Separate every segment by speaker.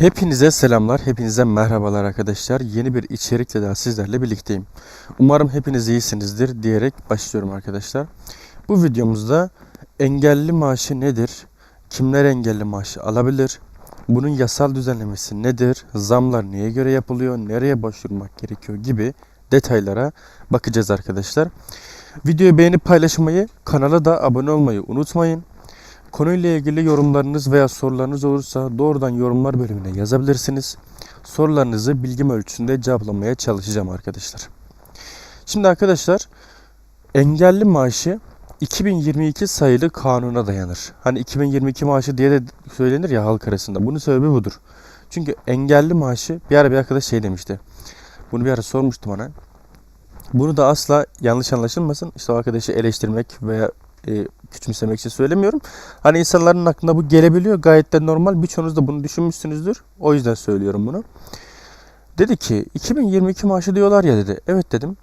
Speaker 1: Hepinize selamlar, hepinize merhabalar arkadaşlar. Yeni bir içerikle daha sizlerle birlikteyim. Umarım hepiniz iyisinizdir diyerek başlıyorum arkadaşlar. Bu videomuzda engelli maaşı nedir? Kimler engelli maaşı alabilir? Bunun yasal düzenlemesi nedir? Zamlar neye göre yapılıyor? Nereye başvurmak gerekiyor gibi detaylara bakacağız arkadaşlar. Videoyu beğenip paylaşmayı, kanala da abone olmayı unutmayın. Konuyla ilgili yorumlarınız veya sorularınız olursa doğrudan yorumlar bölümüne yazabilirsiniz. Sorularınızı bilgim ölçüsünde cevaplamaya çalışacağım arkadaşlar. Şimdi arkadaşlar engelli maaşı 2022 sayılı kanuna dayanır. Hani 2022 maaşı diye de söylenir ya halk arasında. Bunun sebebi budur. Çünkü engelli maaşı bir ara bir arkadaş şey demişti. Bunu bir ara sormuştum ona. Bunu da asla yanlış anlaşılmasın. İşte o arkadaşı eleştirmek veya e, küçümsemek için söylemiyorum. Hani insanların aklına bu gelebiliyor. Gayet de normal. Birçoğunuz da bunu düşünmüşsünüzdür. O yüzden söylüyorum bunu. Dedi ki 2022 maaşı diyorlar ya dedi. Evet dedim.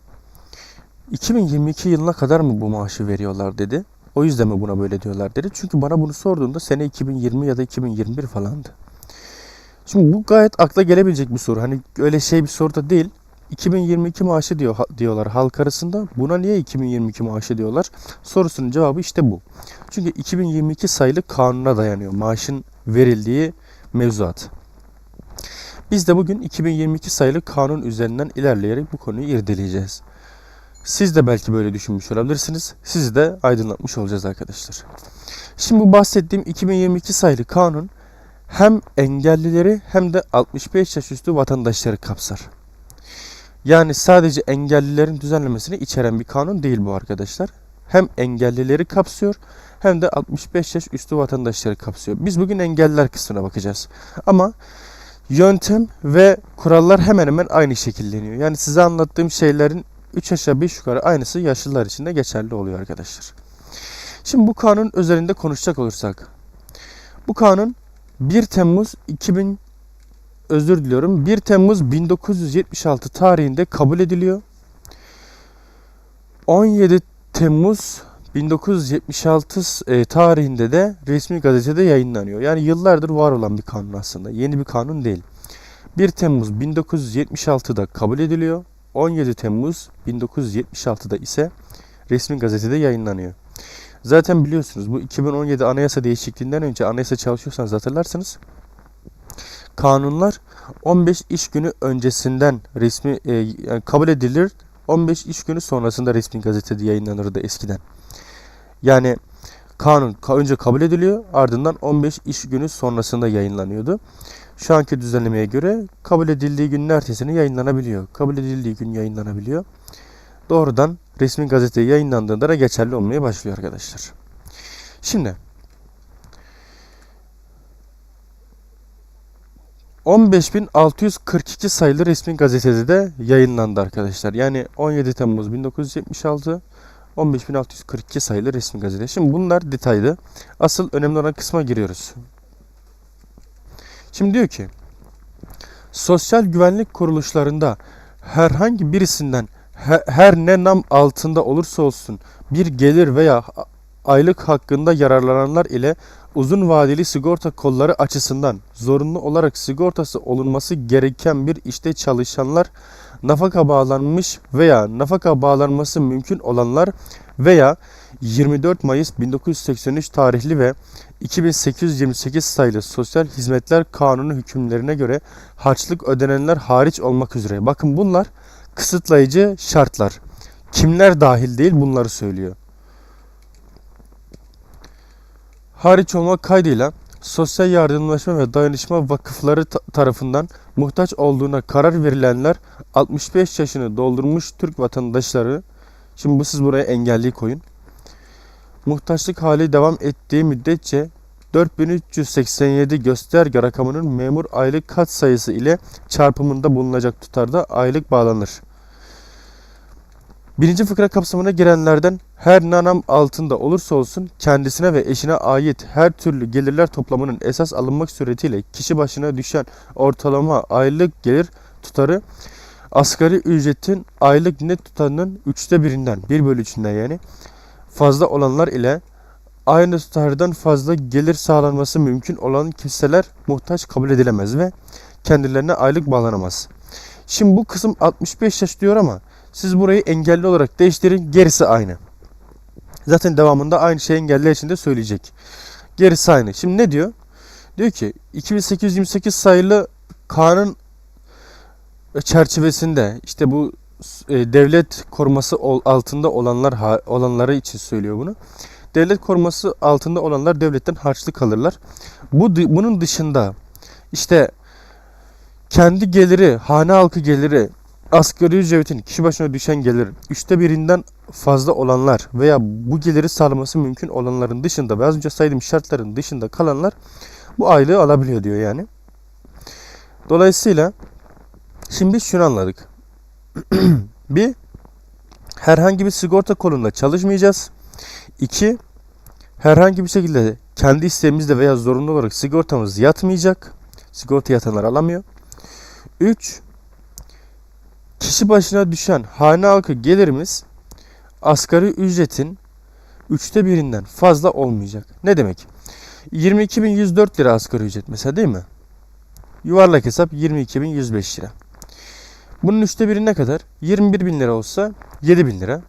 Speaker 1: 2022 yılına kadar mı bu maaşı veriyorlar dedi. O yüzden mi buna böyle diyorlar dedi. Çünkü bana bunu sorduğunda sene 2020 ya da 2021 falandı. Şimdi bu gayet akla gelebilecek bir soru. Hani öyle şey bir soru da değil. 2022 maaşı diyor diyorlar halk arasında. Buna niye 2022 maaşı diyorlar? Sorusunun cevabı işte bu. Çünkü 2022 sayılı kanuna dayanıyor maaşın verildiği mevzuat. Biz de bugün 2022 sayılı kanun üzerinden ilerleyerek bu konuyu irdeleyeceğiz. Siz de belki böyle düşünmüş olabilirsiniz. Sizi de aydınlatmış olacağız arkadaşlar. Şimdi bu bahsettiğim 2022 sayılı kanun hem engellileri hem de 65 yaş üstü vatandaşları kapsar. Yani sadece engellilerin düzenlemesini içeren bir kanun değil bu arkadaşlar. Hem engellileri kapsıyor hem de 65 yaş üstü vatandaşları kapsıyor. Biz bugün engelliler kısmına bakacağız. Ama yöntem ve kurallar hemen hemen aynı şekilleniyor. Yani size anlattığım şeylerin 3 aşağı 5 yukarı aynısı yaşlılar için de geçerli oluyor arkadaşlar. Şimdi bu kanun üzerinde konuşacak olursak. Bu kanun 1 Temmuz 2000 özür diliyorum. 1 Temmuz 1976 tarihinde kabul ediliyor. 17 Temmuz 1976 e, tarihinde de resmi gazetede yayınlanıyor. Yani yıllardır var olan bir kanun aslında. Yeni bir kanun değil. 1 Temmuz 1976'da kabul ediliyor. 17 Temmuz 1976'da ise resmi gazetede yayınlanıyor. Zaten biliyorsunuz bu 2017 anayasa değişikliğinden önce anayasa çalışıyorsanız hatırlarsınız kanunlar 15 iş günü öncesinden resmi e, yani kabul edilir. 15 iş günü sonrasında resmi gazetede yayınlanırdı eskiden. Yani kanun önce kabul ediliyor ardından 15 iş günü sonrasında yayınlanıyordu. Şu anki düzenlemeye göre kabul edildiği günün ertesini yayınlanabiliyor. Kabul edildiği gün yayınlanabiliyor. Doğrudan resmi gazeteye yayınlandığında da geçerli olmaya başlıyor arkadaşlar. Şimdi 15.642 sayılı resmi gazetede de yayınlandı arkadaşlar. Yani 17 Temmuz 1976 15.642 sayılı resmi gazete. Şimdi bunlar detaylı. Asıl önemli olan kısma giriyoruz. Şimdi diyor ki sosyal güvenlik kuruluşlarında herhangi birisinden her ne nam altında olursa olsun bir gelir veya aylık hakkında yararlananlar ile uzun vadeli sigorta kolları açısından zorunlu olarak sigortası olunması gereken bir işte çalışanlar, nafaka bağlanmış veya nafaka bağlanması mümkün olanlar veya 24 Mayıs 1983 tarihli ve 2828 sayılı Sosyal Hizmetler Kanunu hükümlerine göre harçlık ödenenler hariç olmak üzere. Bakın bunlar kısıtlayıcı şartlar. Kimler dahil değil bunları söylüyor hariç olmak kaydıyla sosyal yardımlaşma ve dayanışma vakıfları tarafından muhtaç olduğuna karar verilenler 65 yaşını doldurmuş Türk vatandaşları şimdi bu siz buraya engelli koyun. Muhtaçlık hali devam ettiği müddetçe 4387 gösterge rakamının memur aylık kat sayısı ile çarpımında bulunacak tutarda aylık bağlanır. Birinci fıkra kapsamına girenlerden her nanam altında olursa olsun kendisine ve eşine ait her türlü gelirler toplamının esas alınmak suretiyle kişi başına düşen ortalama aylık gelir tutarı asgari ücretin aylık net tutarının üçte birinden bir bölü üçünden yani fazla olanlar ile aynı tutardan fazla gelir sağlanması mümkün olan kimseler muhtaç kabul edilemez ve kendilerine aylık bağlanamaz. Şimdi bu kısım 65 yaş diyor ama siz burayı engelli olarak değiştirin gerisi aynı. Zaten devamında aynı şey engelliler için de söyleyecek. Gerisi aynı. Şimdi ne diyor? Diyor ki 2828 sayılı kanun çerçevesinde işte bu e, devlet koruması altında olanlar olanları için söylüyor bunu. Devlet koruması altında olanlar devletten harçlı kalırlar. Bu bunun dışında işte kendi geliri, hane halkı geliri, asgari ücretin kişi başına düşen gelir üçte birinden fazla olanlar veya bu geliri sağlaması mümkün olanların dışında ve az önce saydığım şartların dışında kalanlar bu aylığı alabiliyor diyor yani. Dolayısıyla şimdi biz şunu anladık. bir, herhangi bir sigorta kolunda çalışmayacağız. İki, herhangi bir şekilde kendi isteğimizle veya zorunlu olarak sigortamız yatmayacak. Sigorta yatanlar alamıyor. 3. Kişi başına düşen hane halkı gelirimiz asgari ücretin üçte birinden fazla olmayacak. Ne demek? 22.104 lira asgari ücret mesela değil mi? Yuvarlak hesap 22.105 lira. Bunun üçte biri ne kadar? 21.000 lira olsa 7.000 lira.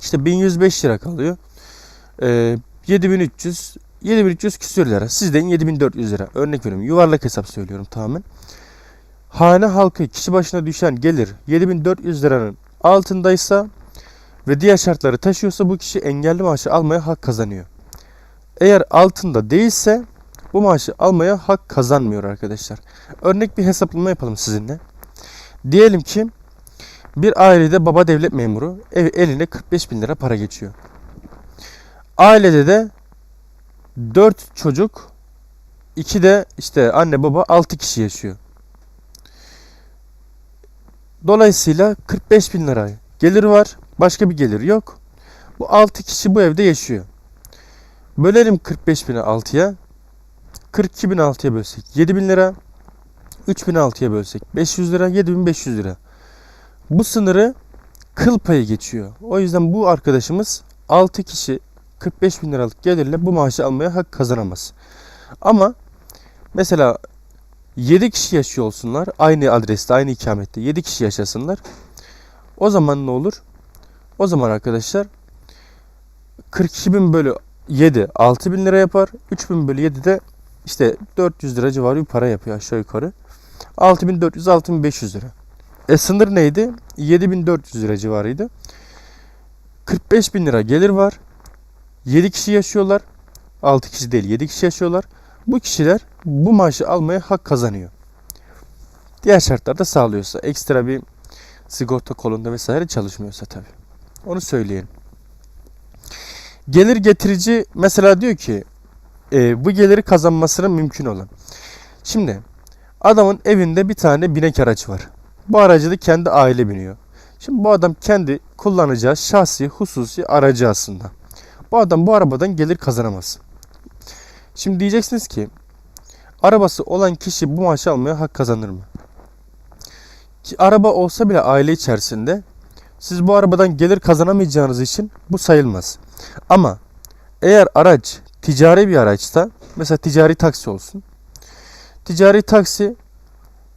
Speaker 1: İşte 1105 lira kalıyor. Ee, 7300 7300 küsür lira. Sizden 7400 lira. Örnek veriyorum. Yuvarlak hesap söylüyorum tamamen. Hane halkı kişi başına düşen gelir 7400 liranın altındaysa ve diğer şartları taşıyorsa bu kişi engelli maaşı almaya hak kazanıyor. Eğer altında değilse bu maaşı almaya hak kazanmıyor arkadaşlar. Örnek bir hesaplama yapalım sizinle. Diyelim ki bir ailede baba devlet memuru eline 45 bin lira para geçiyor. Ailede de 4 çocuk 2 de işte anne baba 6 kişi yaşıyor. Dolayısıyla 45 bin lira gelir var. Başka bir gelir yok. Bu 6 kişi bu evde yaşıyor. Bölelim 45 bini 6'ya. 42 bin 6'ya bölsek 7 bin lira. 3 bin 6'ya bölsek 500 lira. 7500 lira. Bu sınırı kıl payı geçiyor. O yüzden bu arkadaşımız 6 kişi 45 bin liralık gelirle bu maaşı almaya hak kazanamaz. Ama mesela 7 kişi yaşıyor olsunlar. Aynı adreste, aynı ikamette 7 kişi yaşasınlar. O zaman ne olur? O zaman arkadaşlar 42 bin bölü 7 6 bin lira yapar. 3 bin bölü 7 de işte 400 lira civarı bir para yapıyor aşağı yukarı. 6400 6500 lira. E sınır neydi? 7400 lira civarıydı. 45 bin lira gelir var. 7 kişi yaşıyorlar. 6 kişi değil 7 kişi yaşıyorlar. Bu kişiler bu maaşı almaya hak kazanıyor. Diğer şartlarda sağlıyorsa ekstra bir sigorta kolunda vesaire çalışmıyorsa tabi. Onu söyleyelim. Gelir getirici mesela diyor ki e, bu geliri kazanmasına mümkün olan. Şimdi adamın evinde bir tane binek araç var. Bu aracı da kendi aile biniyor. Şimdi bu adam kendi kullanacağı şahsi hususi aracı aslında. Bu adam bu arabadan gelir kazanamaz. Şimdi diyeceksiniz ki arabası olan kişi bu maaşı almaya hak kazanır mı? Ki araba olsa bile aile içerisinde siz bu arabadan gelir kazanamayacağınız için bu sayılmaz. Ama eğer araç ticari bir araçsa mesela ticari taksi olsun. Ticari taksi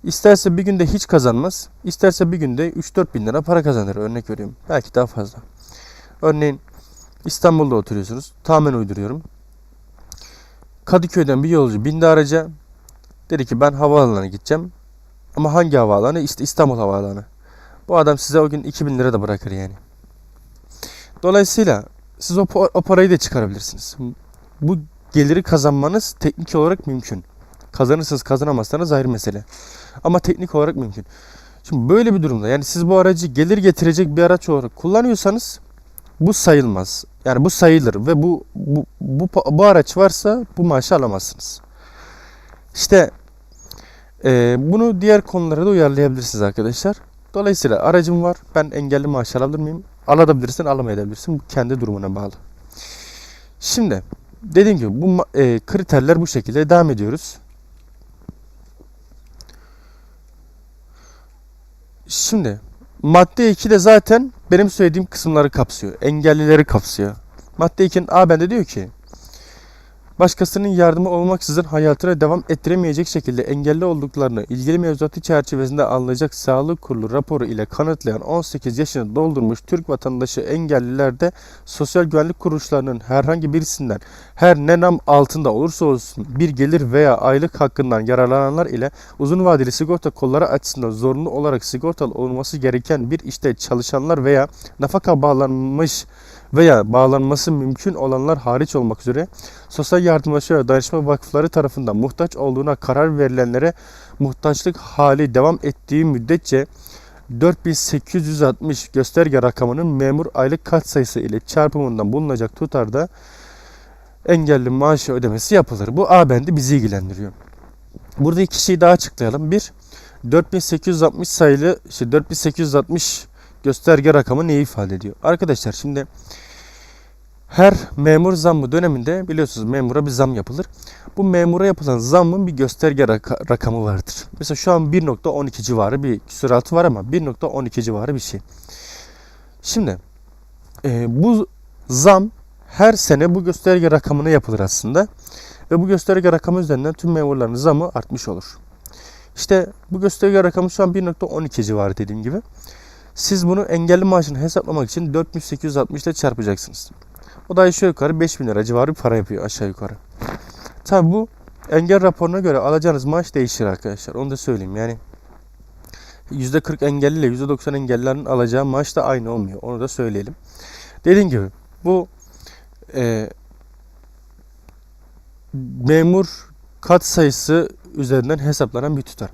Speaker 1: isterse bir günde hiç kazanmaz. isterse bir günde 3-4 bin lira para kazanır örnek veriyorum. Belki daha fazla. Örneğin İstanbul'da oturuyorsunuz. Tamamen uyduruyorum. Kadıköy'den bir yolcu bindi araca. Dedi ki ben havaalanına gideceğim. Ama hangi havaalanı? İşte İstanbul Havaalanı. Bu adam size o gün 2000 lira da bırakır yani. Dolayısıyla siz o, o parayı da çıkarabilirsiniz. Bu geliri kazanmanız teknik olarak mümkün. Kazanırsınız kazanamazsanız ayrı mesele. Ama teknik olarak mümkün. Şimdi böyle bir durumda yani siz bu aracı gelir getirecek bir araç olarak kullanıyorsanız bu sayılmaz. Yani bu sayılır ve bu bu, bu, bu araç varsa bu maaşı alamazsınız. İşte e, bunu diğer konulara da uyarlayabilirsiniz arkadaşlar. Dolayısıyla aracım var. Ben engelli maaş alabilir miyim? Alabilirsin, alamayabilirsin. Bu kendi durumuna bağlı. Şimdi dediğim gibi bu e, kriterler bu şekilde devam ediyoruz. Şimdi madde 2 de zaten benim söylediğim kısımları kapsıyor. Engellileri kapsıyor. Madde 2'nin A bende diyor ki başkasının yardımı olmaksızın hayatına devam ettiremeyecek şekilde engelli olduklarını ilgili mevzuatı çerçevesinde alınacak sağlık kurulu raporu ile kanıtlayan 18 yaşını doldurmuş Türk vatandaşı engellilerde sosyal güvenlik kuruluşlarının herhangi birisinden her ne nam altında olursa olsun bir gelir veya aylık hakkından yararlananlar ile uzun vadeli sigorta kolları açısından zorunlu olarak sigortalı olması gereken bir işte çalışanlar veya nafaka bağlanmış veya bağlanması mümkün olanlar hariç olmak üzere sosyal yardımlaşma ve dayanışma vakıfları tarafından muhtaç olduğuna karar verilenlere muhtaçlık hali devam ettiği müddetçe 4860 gösterge rakamının memur aylık katsayısı ile çarpımından bulunacak tutarda engelli maaşı ödemesi yapılır. Bu A bendi bizi ilgilendiriyor. Burada iki şeyi daha açıklayalım. Bir, 4860 sayılı, işte 4860 gösterge rakamı neyi ifade ediyor? Arkadaşlar şimdi her memur zammı döneminde biliyorsunuz memura bir zam yapılır. Bu memura yapılan zammın bir gösterge raka- rakamı vardır. Mesela şu an 1.12 civarı bir küsuratı var ama 1.12 civarı bir şey. Şimdi e, bu zam her sene bu gösterge rakamına yapılır aslında. Ve bu gösterge rakamı üzerinden tüm memurların zamı artmış olur. İşte bu gösterge rakamı şu an 1.12 civarı dediğim gibi. Siz bunu engelli maaşını hesaplamak için 4860 ile çarpacaksınız. O da aşağı yukarı 5000 lira civarı bir para yapıyor aşağı yukarı. Tabi bu engel raporuna göre alacağınız maaş değişir arkadaşlar. Onu da söyleyeyim yani. %40 engelli ile %90 engellilerin alacağı maaş da aynı olmuyor. Onu da söyleyelim. Dediğim gibi bu e, memur kat sayısı üzerinden hesaplanan bir tutar.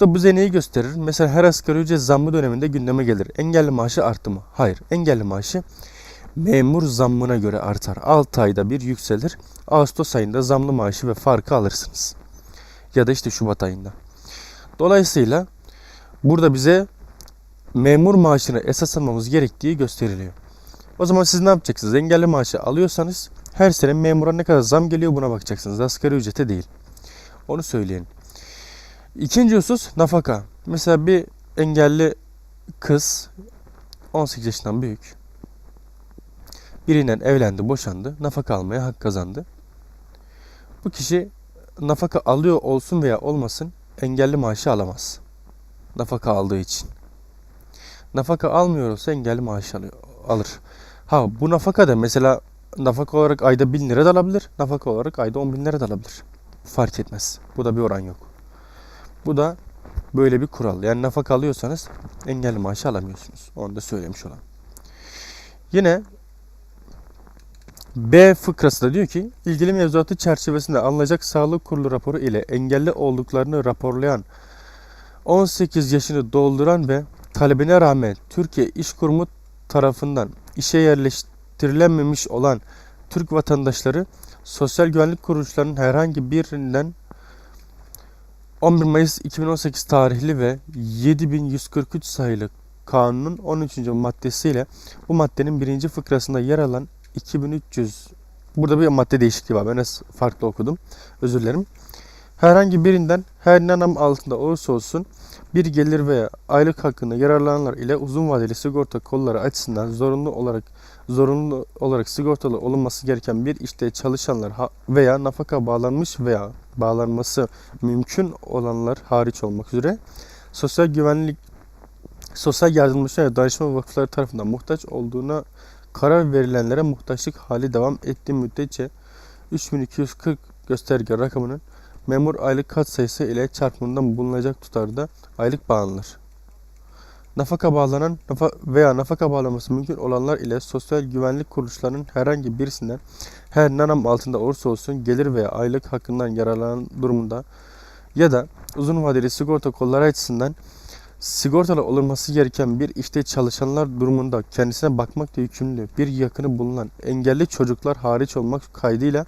Speaker 1: Da bu bize neyi gösterir? Mesela her asgari ücret zammı döneminde gündeme gelir. Engelli maaşı arttı mı? Hayır. Engelli maaşı memur zammına göre artar. 6 ayda bir yükselir. Ağustos ayında zamlı maaşı ve farkı alırsınız. Ya da işte Şubat ayında. Dolayısıyla burada bize memur maaşını esas almamız gerektiği gösteriliyor. O zaman siz ne yapacaksınız? Engelli maaşı alıyorsanız her sene memura ne kadar zam geliyor buna bakacaksınız. Asgari ücrete değil. Onu söyleyin. İkinci husus nafaka. Mesela bir engelli kız 18 yaşından büyük. Birinden evlendi, boşandı. Nafaka almaya hak kazandı. Bu kişi nafaka alıyor olsun veya olmasın engelli maaşı alamaz. Nafaka aldığı için. Nafaka almıyor olsa engelli maaşı alıyor, alır. Ha bu nafaka da mesela nafaka olarak ayda 1000 lira da alabilir. Nafaka olarak ayda 10 bin lira da alabilir. Fark etmez. Bu da bir oran yok. Bu da böyle bir kural. Yani nafaka alıyorsanız engelli maaşı alamıyorsunuz. Onu da söylemiş olalım. Yine B fıkrası da diyor ki ilgili mevzuatı çerçevesinde alınacak sağlık kurulu raporu ile engelli olduklarını raporlayan 18 yaşını dolduran ve talebine rağmen Türkiye İş Kurumu tarafından işe yerleştirilememiş olan Türk vatandaşları sosyal güvenlik kuruluşlarının herhangi birinden 11 Mayıs 2018 tarihli ve 7143 sayılı kanunun 13. maddesiyle bu maddenin birinci fıkrasında yer alan 2300 burada bir madde değişikliği var. Ben farklı okudum. Özür dilerim. Herhangi birinden her ne nam altında olursa olsun bir gelir veya aylık hakkında yararlananlar ile uzun vadeli sigorta kolları açısından zorunlu olarak zorunlu olarak sigortalı olunması gereken bir işte çalışanlar veya nafaka bağlanmış veya bağlanması mümkün olanlar hariç olmak üzere sosyal güvenlik sosyal yardımlaşma ve danışma vakıfları tarafından muhtaç olduğuna karar verilenlere muhtaçlık hali devam ettiği müddetçe 3240 gösterge rakamının memur aylık kat sayısı ile çarpımından bulunacak tutarda aylık bağlanır. Nafaka bağlanan veya nafaka bağlaması mümkün olanlar ile sosyal güvenlik kuruluşlarının herhangi birisinden her nanam altında olursa olsun gelir veya aylık hakkından yararlanan durumunda ya da uzun vadeli sigorta kolları açısından sigortalı olunması gereken bir işte çalışanlar durumunda kendisine bakmakla yükümlü. Bir yakını bulunan engelli çocuklar hariç olmak kaydıyla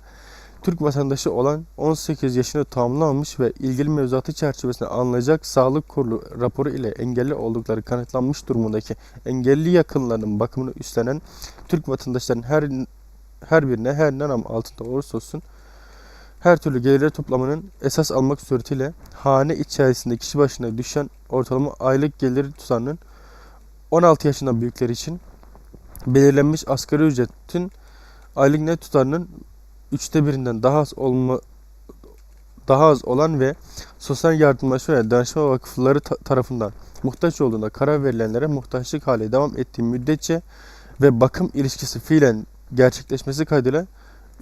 Speaker 1: Türk vatandaşı olan 18 yaşını tamamlamamış ve ilgili mevzuatı çerçevesinde alınacak sağlık kurulu raporu ile engelli oldukları kanıtlanmış durumundaki engelli yakınlarının bakımını üstlenen Türk vatandaşlarının her her birine her nam altında olursa olsun her türlü gelirler toplamının esas almak suretiyle hane içerisinde kişi başına düşen ortalama aylık gelir tutarının 16 yaşından büyükleri için belirlenmiş asgari ücretin aylık net tutarının üçte birinden daha az olma daha az olan ve sosyal yardımlaşma ve danışma vakıfları ta- tarafından muhtaç olduğunda karar verilenlere muhtaçlık hali devam ettiği müddetçe ve bakım ilişkisi fiilen gerçekleşmesi kaydıyla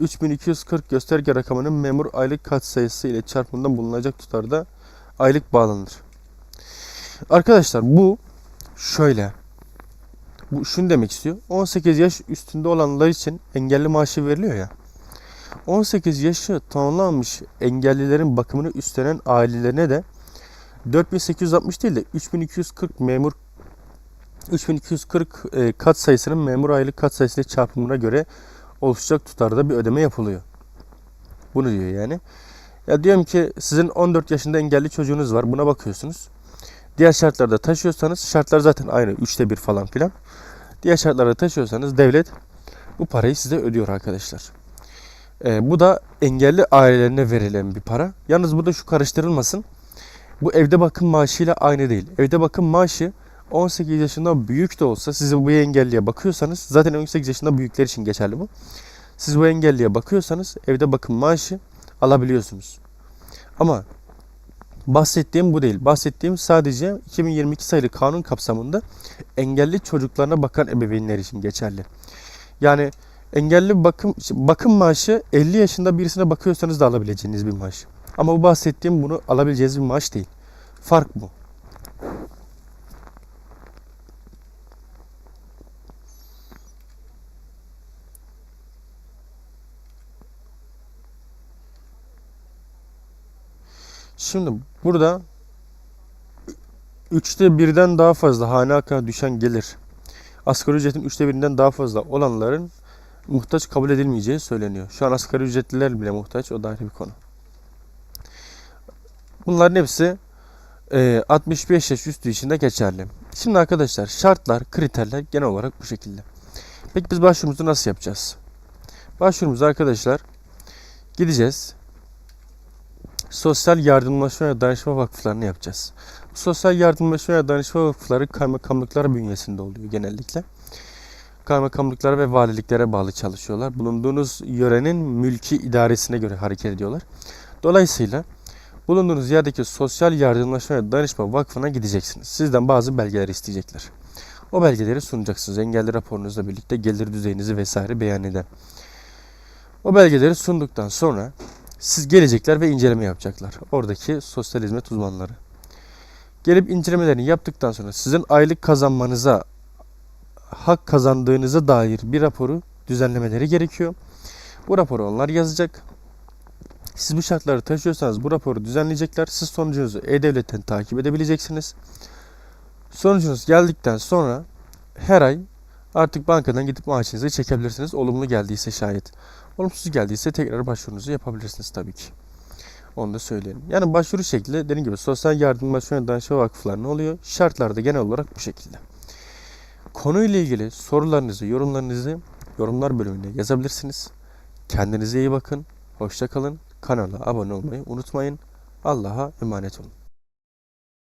Speaker 1: 3240 gösterge rakamının memur aylık katsayısı ile çarpımında bulunacak tutarda aylık bağlanır. Arkadaşlar bu şöyle. Bu şunu demek istiyor. 18 yaş üstünde olanlar için engelli maaşı veriliyor ya. 18 yaşı tamamlanmış engellilerin bakımını üstlenen ailelerine de 4860 değil de 3240 memur 3240 e, kat sayısının memur aylık kat sayısıyla çarpımına göre oluşacak tutarda bir ödeme yapılıyor. Bunu diyor yani. Ya diyorum ki sizin 14 yaşında engelli çocuğunuz var. Buna bakıyorsunuz. Diğer şartlarda taşıyorsanız şartlar zaten aynı. Üçte bir falan filan. Diğer şartlarda taşıyorsanız devlet bu parayı size ödüyor arkadaşlar. Ee, bu da engelli ailelerine verilen bir para. Yalnız burada şu karıştırılmasın. Bu evde bakım maaşıyla aynı değil. Evde bakım maaşı 18 yaşından büyük de olsa siz bu engelliye bakıyorsanız zaten 18 yaşında büyükler için geçerli bu. Siz bu engelliye bakıyorsanız evde bakım maaşı alabiliyorsunuz. Ama bahsettiğim bu değil. Bahsettiğim sadece 2022 sayılı kanun kapsamında engelli çocuklarına bakan ebeveynler için geçerli. Yani engelli bakım bakım maaşı 50 yaşında birisine bakıyorsanız da alabileceğiniz bir maaş. Ama bu bahsettiğim bunu alabileceğiniz bir maaş değil. Fark bu. Şimdi burada üçte birden daha fazla hane halkına düşen gelir. Asgari ücretin üçte birinden daha fazla olanların muhtaç kabul edilmeyeceği söyleniyor. Şu an asgari ücretliler bile muhtaç. O da ayrı bir konu. Bunların hepsi e, 65 yaş üstü için de geçerli. Şimdi arkadaşlar şartlar, kriterler genel olarak bu şekilde. Peki biz başvurumuzu nasıl yapacağız? Başvurumuzu arkadaşlar gideceğiz. Sosyal Yardımlaşma ve Danışma Vakıflarını yapacağız. Sosyal yardımlaşma ve danışma vakıfları kaymakamlıklar bünyesinde oluyor genellikle. Kaymakamlıklara ve valiliklere bağlı çalışıyorlar. Bulunduğunuz yörenin mülki idaresine göre hareket ediyorlar. Dolayısıyla bulunduğunuz yerdeki sosyal yardımlaşma ve danışma vakfına gideceksiniz. Sizden bazı belgeler isteyecekler. O belgeleri sunacaksınız. Engelli raporunuzla birlikte gelir düzeyinizi vesaire beyan eden. O belgeleri sunduktan sonra siz gelecekler ve inceleme yapacaklar. Oradaki sosyal hizmet uzmanları. Gelip incelemelerini yaptıktan sonra sizin aylık kazanmanıza, hak kazandığınıza dair bir raporu düzenlemeleri gerekiyor. Bu raporu onlar yazacak. Siz bu şartları taşıyorsanız bu raporu düzenleyecekler. Siz sonucunuzu E-Devlet'ten takip edebileceksiniz. Sonucunuz geldikten sonra her ay artık bankadan gidip maaşınızı çekebilirsiniz. Olumlu geldiyse şayet. Olumsuz geldiyse tekrar başvurunuzu yapabilirsiniz tabii ki. Onu da söyleyelim. Yani başvuru şekli dediğim gibi sosyal yardımlaşma ve danışma vakıflarına oluyor. Şartlar da genel olarak bu şekilde. Konuyla ilgili sorularınızı, yorumlarınızı yorumlar bölümüne yazabilirsiniz. Kendinize iyi bakın. Hoşça kalın. Kanala abone olmayı unutmayın. Allah'a emanet olun.